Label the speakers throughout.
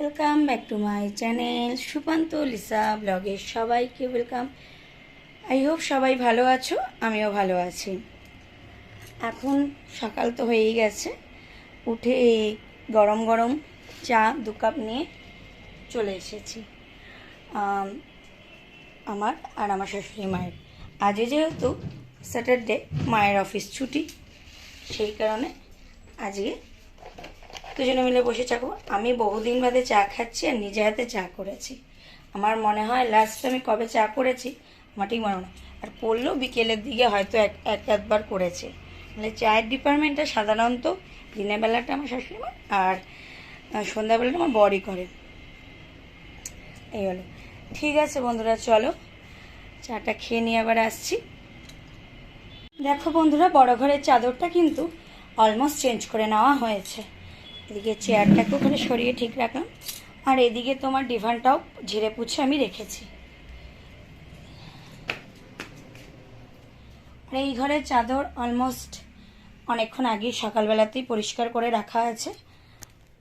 Speaker 1: Welcome back to my channel Supanta Lisa ব্লগে সবাইকে welcome I hope সবাই ভালো আছো আমিও ভালো আছি। এখন সকাল তো হয়েই গেছে উঠে এই গরম গরম চা দু কাপ নিয়ে চলে এসেছি। আম, আমার আর আমার শাশুড়ি মায়ের। আজকে যেহেতু স্যাটারডে মায়ের অফিস ছুটি সেই কারণে আজকে দুজনে মিলে বসে চা খাব। আমি বহুদিন বাদে চা খাচ্ছি আর নিজে হাতে চা করেছি। আমার মনে হয় লাস্ট আমি কবে চা করেছি, আমার ঠিক মনে। আর করলেও বিকেলের দিকে হয়তো এক এক একবার করেছে। মানে চায়ের ডিপার্টমেন্টটা সাধারণত দিনের বেলাটা আমার শাশুড়ি মা আর সন্ধ্যাবেলাটা আমার বড়ি করে। এই হলো। ঠিক আছে বন্ধুরা, চলো। চাটা খেয়ে নিয়ে আবার আসছি। দেখো বন্ধুরা, বড় ঘরের চাদরটা কিন্তু অলমোস্ট চেঞ্জ করে নেওয়া হয়েছে। এদিকে চেয়ারটাকে ওখানে সরিয়ে ঠিক রাখলাম। আর এদিকে তোমার ডিভানটাও ঝেড়ে পুছে আমি রেখেছি। আর এই ঘরের চাদর অলমোস্ট অনেকক্ষণ আগেই সকালবেলাতেই পরিষ্কার করে রাখা আছে।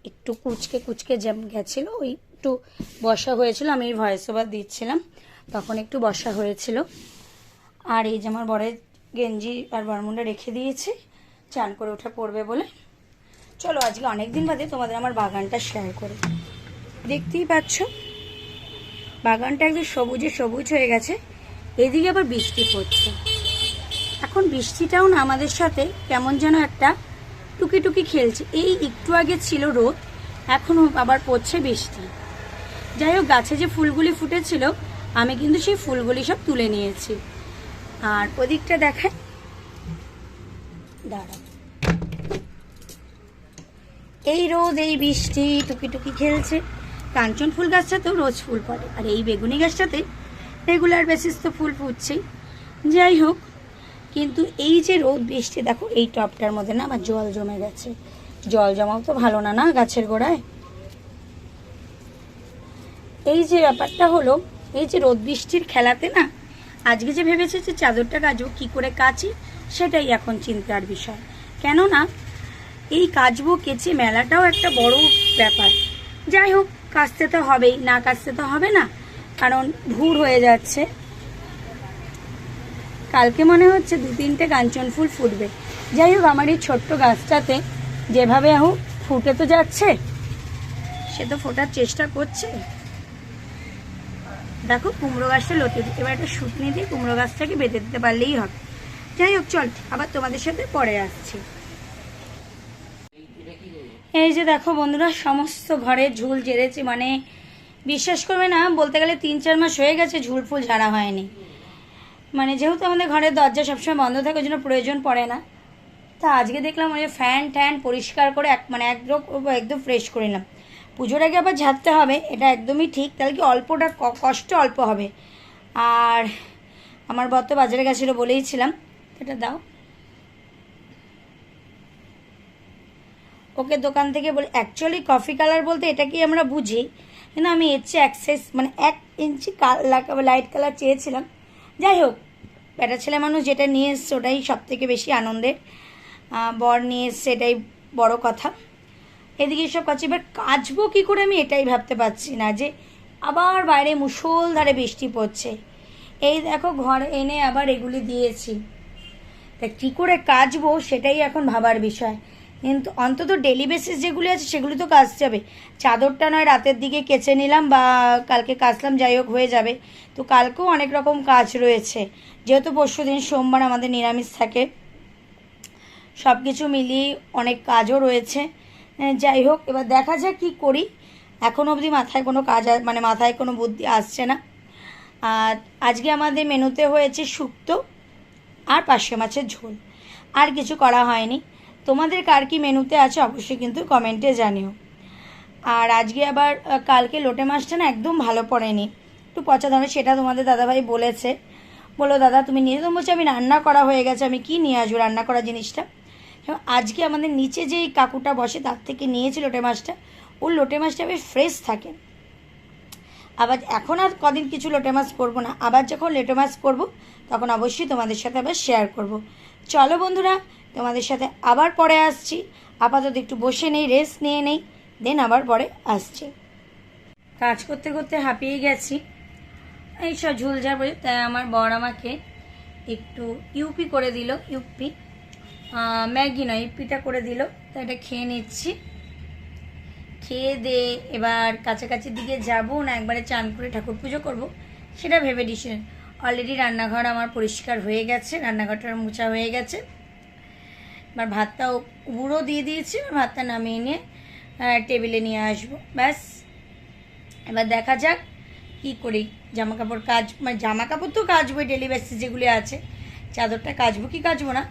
Speaker 1: একটু কুচকে কুচকে যেম গেছিল, ওই একটু বসা হয়েছিল, আমি ভয়েস ওভার দিচ্ছিলাম, তখন একটু বসা হয়েছিল। আর এই যে আমার বরের গেঞ্জি আর বরমুন্ডা রেখে দিয়েছি, চান করে ওঠা পড়বে বলে। চলো, আজকে অনেক দিন বাদে তোমাদের আমার বাগানটা শেয়ার করি। দেখতেই পাচ্ছ? বাগানটা একদম সবুজে সবুজ হয়ে গেছে। এদিকে আবার বৃষ্টি পড়ছে। এখন বৃষ্টিটাও না আমাদের সাথে কেমন যেন একটা টুকি টুকি খেলছে। এই একটু আগে ছিল রোদ, এখনও আবার পড়ছে বৃষ্টি। যাই হোক, গাছে যে ফুলগুলি ফুটেছিল, আমি কিন্তু সেই ফুলগুলি সব তুলে নিয়েছি। আর ওদিকটা দেখায়। দাঁড়া এই রোদ, এই বৃষ্টি টুকি টুকি খেলছে। কাঞ্চন ফুল গাছটাতেও রোজ ফুল পড়ে আর এই বেগুনি গাছটাতে রেগুলার বেসিস তো ফুল ফুটছেই। যাই হোক, কিন্তু এই যে রোদ, বৃষ্টি, দেখো, এই টপটার মধ্যে না আমার জল জমে গেছে। জল জমাও তো ভালো না না, গাছের গোড়ায়? এই যে ব্যাপারটা হলো, এই যে রোদ, বৃষ্টির খেলাতে না, আজকে যে ভেবেছে যে চাদরটা কাচবো কী করে কাচি, সেটাই এখন চিন্তার বিষয়। কেননা এই কাচবো কেচে মেলাটাও একটা বড় ব্যাপার। যাই হোক, কাচতে তো হবেই, না কাচতে তো হবে না, কারণ ভুর হয়ে যাচ্ছে। কালকে মনে হচ্ছে দু তিনটে কাঞ্চন ফুল ফুটবে। যাই হোক, আমার এই ছোট্ট গাছটাতে যেভাবে হোক ফুটে তো যাচ্ছে, সে তো ফোটার চেষ্টা করছে। দেখো, কুমড়ো গাছটা লতে। এবার একটা শুকনি দিয়ে কুমড়ো গাছটাকে বেঁধে দিতে পারলেই হবে। যাই হোক, চল, আবার তোমাদের সাথে পরে আসছি। এই যে দেখো বন্ধুরা, সমস্ত ঘরে ঝুল জেরেছি মানে বিশ্বাস করবে না, বলতে গেলে তিন চার মাস হয়ে গেছে ঝুল ফুল ঝাড়া হয়নি। মানে যেহেতু আমাদের ঘরের দরজা সবসময় বন্ধ থাকে, ওই জন্য প্রয়োজন পড়ে না। তা আজকে দেখলাম ওই যে ফ্যান ট্যান পরিষ্কার করে এক মানে একদম একদম ফ্রেশ করে নিলাম। পুজোর আগে আবার ঝাড়তে হবে, এটা একদমই ঠিক, তাহলে কি অল্পটা কষ্ট অল্প হবে। আর আমার বর তো বাজারে গেছিল বলেইছিলাম এটা দাও। ওকে দোকান থেকে বলি অ্যাকচুয়ালি কফি কালার বলতে এটা কি আমরা বুঝি? কিন্তু আমি এর চেয়ে অ্যাক্সেস মানে এক ইঞ্চি লাইট কালার চেয়েছিলাম। যাই হোক বেটা ছেলে মানুষ যেটা নিয়ে এসছে ওটাই সব থেকে বেশি আনন্দের। বর নিয়ে এসছে এটাই বড় কথা। এদিকে সব কাছে এবার কাচবো কী করে আমি এটাই ভাবতে পারছি না যে আবার বাইরে মুষলধারে বৃষ্টি পড়ছে। এই দেখো, ঘর এনে আবার এগুলি দিয়েছি। তা কী করে কাচবো সেটাই এখন ভাবার বিষয়। কিন্তু অন্তত ডেলি বেসিস যেগুলি আছে সেগুলি তো কাজ যাবে চাদরটা নয়, রাতের দিকে কেচে নিলাম বা কালকে কাচলাম, যাই হোক, হয়ে যাবে। তো কালকেও অনেক রকম কাজ রয়েছে। যেহেতু পরশু দিন সোমবার আমাদের নিরামিষ থাকে সব কিছু মিলিয়ে অনেক কাজও রয়েছে। যাই হোক, এবার দেখা যাক কী করি। এখন অবধি মাথায় কোনো কাজ মানে মাথায় কোনো বুদ্ধি আসছে না। আর আজকে আমাদের মেনুতে হয়েছে শুক্তো আর পার্শে মাছের ঝোল। আর কিছু করা হয়নি। তোমাদের কার কি মেনুতে আছে অবশ্যই কিন্তু কমেন্টে জানিও। আর আজকে আবার কালকে লোটে মাছটা না একদম ভালো পড়েনি। একটু পচা ধরে সেটা তোমাদের দাদাভাই বলেছে। বলো দাদা, তুমি নিয়ে তো বলছি, আমি রান্না করা হয়ে গেছে, আমি কি নিয়ে আসব রান্না করা জিনিসটা? আজকে আমাদের নিচে যে কাকুটা বসে, তার থেকে নিয়েছে লোটে মাছটা। ওর লোটে মাছটা বেশ ফ্রেশ থাকে। আবার এখন আর কদিন কিছু লোটে মাছ করব না। আবার যখন লোটে মাছ করব, তখন অবশ্যই তোমাদের সাথে আবার শেয়ার করব। চলো বন্ধুরা তোমাদের সাথে আবার পরে আসছি। আপাতত একটু বসে নেই রেস্ট নিয়ে নেই দেন আবার পরে আসছি। কাজ করতে করতে হাঁপিয়ে গেছি। এইসব ঝুল যাবে তাই আমার বর আমাকে একটু ইউপি করে দিল, ইউপি। ম্যাগি নয়, ইউপিটা করে দিল, তাই এটা খেয়ে নিচ্ছি। খেয়ে দে, এবার কাছাকাছির দিকে যাব না, একবারে চান করে ঠাকুর পুজো করব, সেটা ভেবে ডিসিশন অলরেডি রান্নাঘর আমার পরিষ্কার হয়ে গেছে, রান্নাঘরটা মোছা হয়ে গেছে। এবার ভাতটা গুঁড়ো দিয়ে দিয়েছি এবার ভাতটা নামিয়ে নিয়ে টেবিলে নিয়ে আসব। ব্যাস। এবার দেখা যাক কি করি। জামা কাপড় কাজ মানে জামা কাপড় তো কাচবো ডেলি বেসিস যেগুলি আছে। চাদরটা কাচবো কি কাচবো না,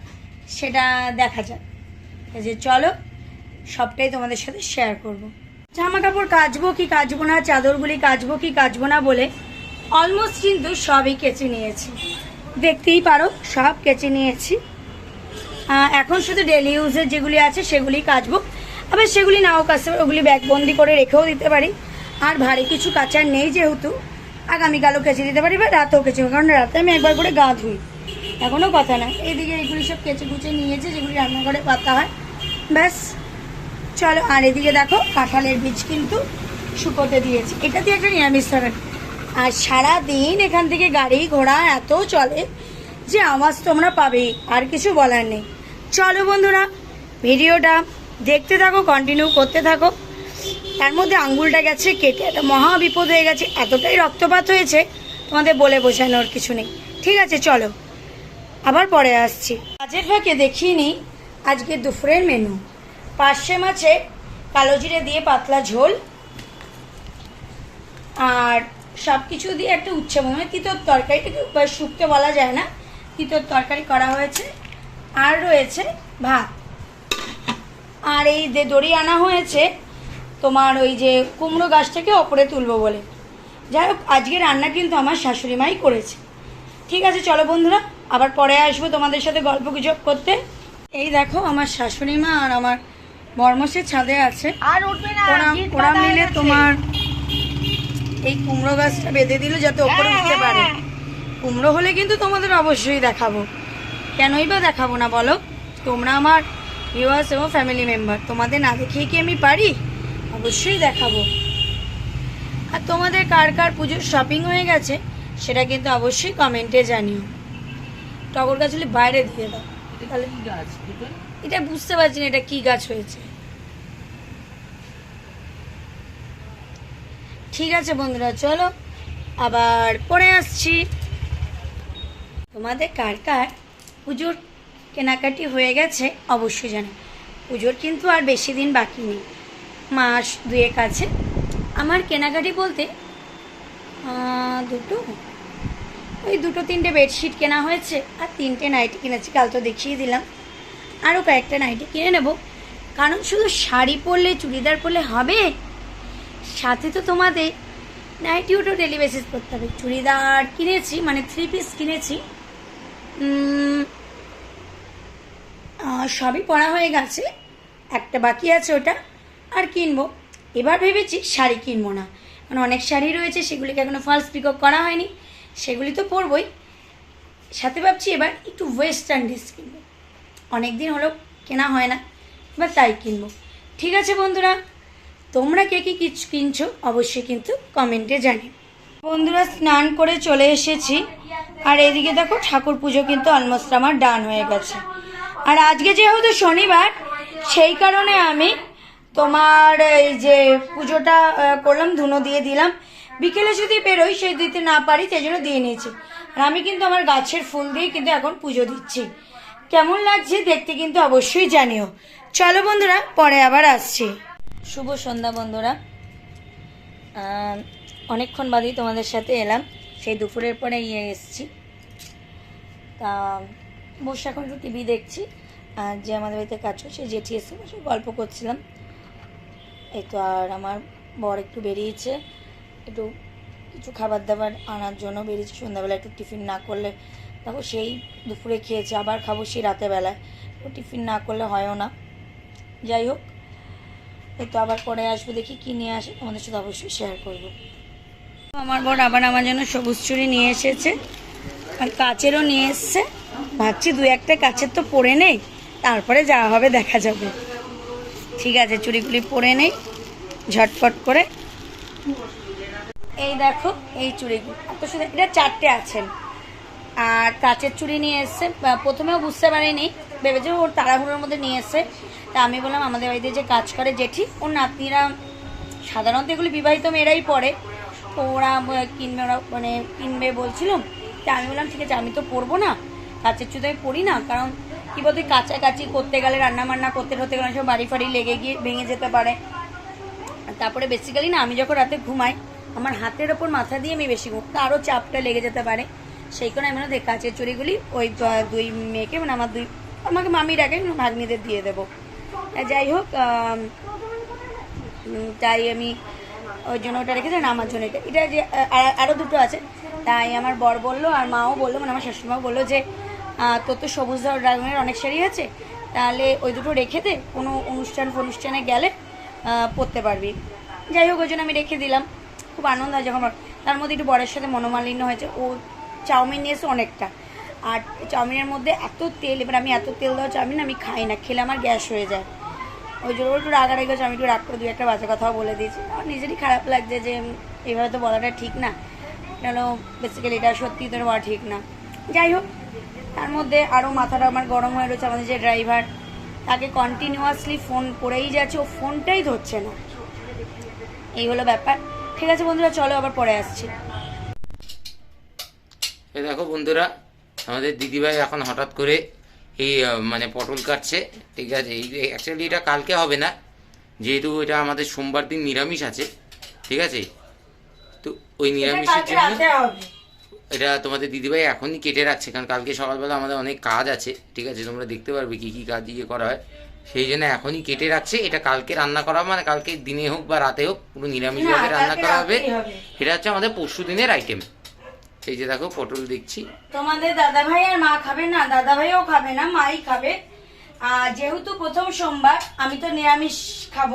Speaker 1: সেটা দেখা যাক। যে চলো, সবটাই তোমাদের সাথে শেয়ার করব। জামা কাপড় কাচবো কি কাচবো না, চাদরগুলি কাচবো কি কাচবো না বলে অলমোস্ট কিন্তু সবই কেচে নিয়েছি। দেখতেই পারো, সব কেচে নিয়েছি। এখন শুধু ডেলি ইউজের যেগুলি আছে সেগুলি কাচবো। আবার সেগুলি নাও কাচতে ওগুলি ব্যাগবন্দি করে রেখেও দিতে পারি। আর ভারী কিছু কাচার নেই যেহেতু। আগামীকালও কেচে দিতে পারি বা রাতেও কেচে। কারণ রাতে আমি একবার করে গা ধুই এখনও কথা না এইদিকে এগুলি সব কেচে কুচে নিয়েছে, যেগুলি রান্নাঘরে পাতা হয়। ব্যাস। চলো, আর এদিকে দেখো, কাঁঠালের বীজ কিন্তু শুকোতে দিয়েছি। এটা দিয়ে একটা নিরামিষ তরকারি আর সারা দিন এখান থেকে গাড়ি ঘোড়া এত চলে যে আওয়াজ তোমরা পাবেই। আর কিছু বলার নেই। চলো বন্ধুরা, ভিডিওটা দেখতে থাকো কন্টিনিউ করতে থাকো। তার মধ্যে আঙ্গুলটা গেছে কেটে, একটা মহা বিপদ হয়ে গেছে, এতটাই রক্তপাত হয়েছে, তোমাদের বলে বোঝানোর কিছু নেই। ঠিক আছে, চলো। আবার পরে আসছি। কাজের ফাঁকে দেখিয়ে নিই আজকে দুপুরের মেনু পার্শে মাছে কালো জিরে দিয়ে পাতলা ঝোল, আর সব কিছু দিয়ে একটা উচ্ছে মানে তিতোর তরকারিটাকে শুক্তো বলা যায় না। তিতর তরকারি করা হয়েছে। আর রয়েছে ভাত। আর এই যে দড়ি আনা হয়েছে তোমার ওই যে কুমড়ো গাছটাকে ওপরে তুলবো বলে। যাই হোক আজকে রান্না কিন্তু আমার শাশুড়ি মাই করেছে। ঠিক আছে চলো বন্ধুরা আবার পরে আসব তোমাদের সাথে গল্প গুজব করতে। এই দেখো আমার শাশুড়ি মা আর আমার বর্মসের ছাদে আছে।
Speaker 2: আর উঠবে না
Speaker 1: ওরা
Speaker 2: হয়ে
Speaker 1: মিলে তোমার এই কুমড়ো গাছটা বেঁধে দিল যাতে ওপরে
Speaker 2: হ্যাঁ,
Speaker 1: উঠতে পারে।
Speaker 2: হ্যাঁ।
Speaker 1: কুমড়ো হলে কিন্তু তোমাদের অবশ্যই দেখাবো। কেনই বা দেখাবো না বলো? তোমরা আমার ভিউয়ার্স এবং ফ্যামিলি মেম্বার তোমাদের না দেখিয়ে কি আমি পারি? অবশ্যই দেখাবো। আর তোমাদের কার কার পুজোর শপিং হয়ে গেছে সেটা কিন্তু অবশ্যই কমেন্টে জানিও। টগর গাছ হলে বাইরে দিয়ে দাও। তাহলে এটা বুঝতে পারছি না এটা কি গাছ হয়েছে। ঠিক আছে বন্ধুরা চলো আবার পরে আসছি। তোমাদের কার কার পুজোর কেনাকাটি হয়ে গেছে, অবশ্যই জানো। পুজোর কিন্তু আর বেশি দিন বাকি নেই। মাস দুয়েক আছে আমার কেনাকাটি বলতে দুটো, ওই দুটো তিনটে বেডশিট কেনা হয়েছে আর তিনটে নাইটি কিনেছি, কাল তো দেখিয়ে দিলাম। আরও কয়েকটা নাইটি কিনে নেব। কারণ শুধু শাড়ি পরলে, চুড়িদার পরলে হবে? সাথে তো তোমাদের নাইটিও তো ডেলি বেসিস করতে হবে। চুড়িদার কিনেছি মানে থ্রি পিস কিনেছি। সবই পড়া হয়ে গেছে। একটা বাকি আছে ওটা, আর কিনবো। এবার ভেবেছি শাড়ি কিনবো না। কারণ অনেক শাড়ি রয়েছে, সেগুলিকে এখনও ফালস পিকআপ করা হয়নি। সেগুলি তো পরবই। সাথে ভাবছি এবার একটু ওয়েস্টার্ন ড্রেস কিনবো। অনেক দিন হলো কেনা হয় না, এবার তাই কিনবো। ঠিক আছে বন্ধুরা, তোমরা কে কি কিনছো, অবশ্যই কিন্তু কমেন্টে জানি বন্ধুরা স্নান করে চলে এসেছি। আর এদিকে দেখো ঠাকুর পুজো কিন্তু অলমোস্ট আমার ডান হয়ে গেছে। আর আজকে যেহেতু শনিবার, সেই কারণে আমি তোমার এই যে পুজোটা করলাম, ধুনো দিয়ে দিলাম। বিকেলে যদি বেরোই সে দিতে না পারি, সেই জন্য দিয়ে নিয়েছি। আর আমি কিন্তু আমার গাছের ফুল দিয়ে কিন্তু এখন পুজো দিচ্ছি। কেমন লাগছে দেখতে কিন্তু অবশ্যই জানিও। চলো বন্ধুরা, পরে আবার আসছি। শুভ সন্ধ্যা বন্ধুরা। অনেকক্ষণ বাদেই তোমাদের সাথে এলাম। সেই দুপুরের পরে ইয়ে এসছি। তা, বসে এখন একটু টিভি দেখছি। আর যে আমাদের বাড়িতে কাজ করছে জেঠি এসে বসে গল্প করছিলাম। এই তো আর আমার বর একটু বেরিয়েছে। একটু কিছু খাবার দাবার আনার জন্য বেরিয়েছে। সন্ধ্যাবেলা একটু টিফিন না করলে, দেখো সেই দুপুরে খেয়েছে, আবার খাব সেই রাতে বেলায়। তো টিফিন না করলে হয়ও না। যাই হোক, এই তো আবার পরে আসব, দেখি কী নিয়ে আসে। তোমাদের সাথে অবশ্যই শেয়ার করব। আমার বর আবার আমার জন্য সবুজ চুড়ি নিয়ে এসেছে। আর কাচেরও নিয়ে এসছে। ভাবছি দু একটা কাচের তো পরে নেই, তারপরে যা হবে, দেখা যাবে। ঠিক আছে, চুড়িগুলি পরে নেই, ঝটপট করে। এই দেখো, এই চুড়িগুলো। এত সুন্দর এটা চারটে আছেন আর কাচের চুড়ি নিয়ে এসছে। প্রথমেও বুঝতে পারিনি, ভেবেছে ওর তাড়াহুড়োর মধ্যে নিয়ে এসছে। তা আমি বললাম, আমাদের বাড়িতে যে কাজ করে জেঠি, ওর নাতনিরা সাধারণত এগুলি বিবাহিত মেয়েরাই পরে তো ওরা কিনবে ওরা মানে কিনবে বলছিলাম তা আমি বললাম, ঠিক আছে, আমি তো পরবো না। কাচের চুড়ি আমি পরি না। কারণ, কি বলতে কাছাকাছি করতে গেলে রান্না বান্না করতে করতে গেলে সব বাড়ি ফাড়ি লেগে গিয়ে ভেঙে যেতে পারে। তারপরে বেসিক্যালি না, আমি যখন রাতে ঘুমাই, আমার হাতের ওপর মাথা দিয়ে আমি বেশি ঘুম আরও চাপটা লেগে যেতে পারে। সেই কারণে আমি দেখ, কাচের চুড়িগুলি ওই দুই মেয়েকে মানে আমার দুই আমাকে মামি ডাকে ভাগ্নিদের দিয়ে দেবো। যাই হোক তাই আমি ওই জন্য ওটা রেখেছি, না, আমার জন্য এটা। এটা যে আরও দুটো আছে। তাই আমার বর বলল আর মাও বলল মানে আমার শাশুড়িমাও বলল যে তোর তো সবুজ ড্রাগনের অনেক শাড়ি আছে, তাহলে ওই দুটো রেখে দে, কোনো অনুষ্ঠান ফনুষ্ঠানে গেলে পরতে পারবি। যাই হোক, ওই জন্য আমি রেখে দিলাম। খুব আনন্দ হয় যখন তার মধ্যে একটু বরের সাথে মনোমালিন্য হয়েছে। ও চাউমিন নিয়েছে অনেকটা। আর চাউমিনের মধ্যে এত তেল, এবার আমি এত তেল দেওয়া চাউমিন আমি খাই না, খেলে আমার গ্যাস হয়ে যায়। ওই জন্য একটু রাগারাগি হচ্ছে আমি একটু রাগ করে দু একটা বাজে কথাও বলে দিয়েছি। আমার নিজেরই খারাপ লাগছে যে উম, এইভাবে তো বলাটা ঠিক না। কেন বেসিক্যালি এটা সত্যি তোর বলা ঠিক না। যাই হোক তার মধ্যে আরও মাথাটা আমার গরম হয়ে রয়েছে আমাদের যে ড্রাইভার তাকে কন্টিনিউয়াসলি ফোন করেই যাচ্ছে ও ফোনটাই ধরছে না। এই হলো ব্যাপার। ঠিক আছে বন্ধুরা চলো আবার পরে আসছি।
Speaker 2: এই দেখো বন্ধুরা আমাদের দিদিভাই এখন হঠাৎ করে এই মানে পটল কাটছে ঠিক আছে? এই অ্যাকচুয়ালি এটা কালকে হবে না যেহেতু এটা আমাদের সোমবার দিন নিরামিষ আছে ঠিক আছে? তো ওই নিরামিষের জন্য এটা তোমাদের দিদিভাই এখনই কেটে রাখছে কারণ কালকে সকালবেলা আমাদের অনেক কাজ আছে ঠিক আছে? তোমরা দেখতে পারবে কি কি কাজ ইয়ে করা হয়। সেই জন্য এখনই কেটে রাখছে এটা কালকে রান্না করা হবে, মানে কালকে দিনে হোক বা রাতে হোক পুরো নিরামিষভাবে রান্না করা হবে। এটা হচ্ছে আমাদের পরশু দিনের আইটেম এই যে দেখো পটল দেখছি
Speaker 1: তোমাদের দাদা ভাই আর মা খাবে না দাদা ভাইও খাবে না মাই খাবে। আর যেহেতু প্রথম সোমবার আমি তো নিরামিষ খাব।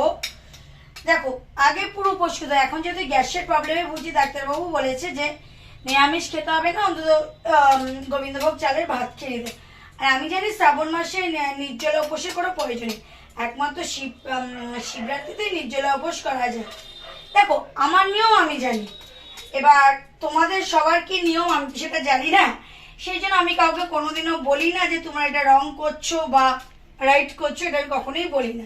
Speaker 1: দেখো আগে পুরো পরশু তো এখন যেহেতু গ্যাসের প্রবলেমে ভুগছি ডাক্তারবাবু বলেছে যে নিরামিষ খেতে হবে না অন্তত গোবিন্দভোগ চালের ভাত খেয়ে নিতে আর আমি জানি শ্রাবণ মাসে নির্জলা উপোসের কোনো প্রয়োজন একমাত্র শিব আম, শিবরাত্রিতে নির্জলা উপোস করা যায়। দেখো আমার নিয়ম আমি জানি। এবার তোমাদের সবার কি নিয়ম? আমি সেটা জানি না। সেই জন্য আমি কাউকে কোনোদিনও বলি না যে তোমরা এটা রং করছ বা রাইট করছ এটা আমি কখনোই বলি না।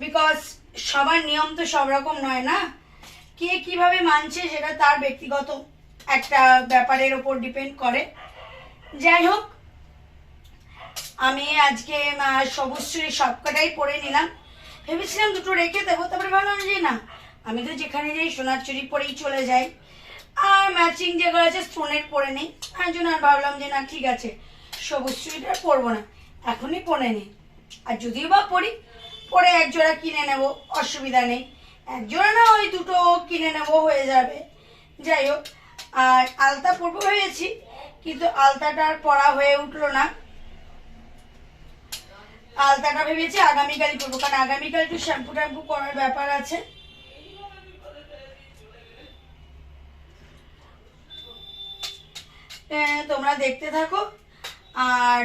Speaker 1: বিকজ সবার নিয়ম তো সব রকম নয় না? কে কীভাবে মানছে সেটা তার ব্যক্তিগত একটা ব্যাপারের ওপর ডিপেন্ড করে। যাই হোক আমি আজকে আহ, সবুজ চুড়ি সবকটাই পরে নিলাম। ভেবেছিলাম দুটো রেখে দেবো তারপরে ভাবলাম যে না আমি তো যেখানে যাই সোনার চুরি পরেই চলে যাই। আর ম্যাচিং যেগুলো আছে স্টোনের পরে নেই। তার জন্য আর ভাবলাম যে না, ঠিক আছে, সবুজ আর পরবো না। এখনই পরে নেই। আর যদিও বা পরি, পরে এক জোড়া কিনে নেব, অসুবিধা নেই। এক জোড়া না, ওই দুটো কিনে নেব, হয়ে যাবে। যাই হোক, আর আলতা পরবো ভেবেছি, কিন্তু আলতাটা আর পরা হয়ে উঠল না। আলতাটা ভেবেছি আগামীকালই করব কারণ আগামীকাল একটু শ্যাম্পু ট্যাম্পু করার ব্যাপার আছে। তোমরা দেখতে থাকো। আর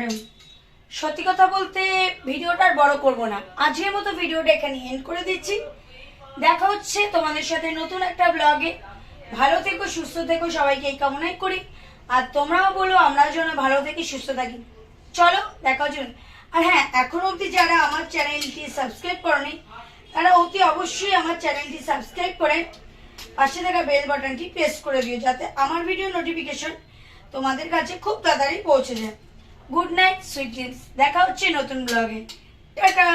Speaker 1: সত্যি কথা বলতে ভিডিওটা আর বড় করব না। আজকের মতো ভিডিওটা এখানে এন্ড করে দিচ্ছি। দেখা হচ্ছে তোমাদের সাথে নতুন একটা ব্লগে ভালো থেকো, সুস্থ থেকো, সবাইকে এই কামনাই করি। আর তোমরাও বলো, আমরাও যেন ভালো থেকে সুস্থ থাকি। চলো, দেখা হচ্ছে আর হ্যাঁ এখন অবধি যারা আমার চ্যানেলটি সাবস্ক্রাইব করনি, তারা অতি অবশ্যই আমার চ্যানেলটি সাবস্ক্রাইব করে পাশে থাকা বেল বাটনটি প্রেস করে দিও, যাতে আমার ভিডিও নোটিফিকেশন তোমাদের কাছে খুব তাড়াতাড়ি পৌঁছে যায়। গুড নাইট, সুইট ড্রিমস দেখা হচ্ছে নতুন ব্লগে। টাটা!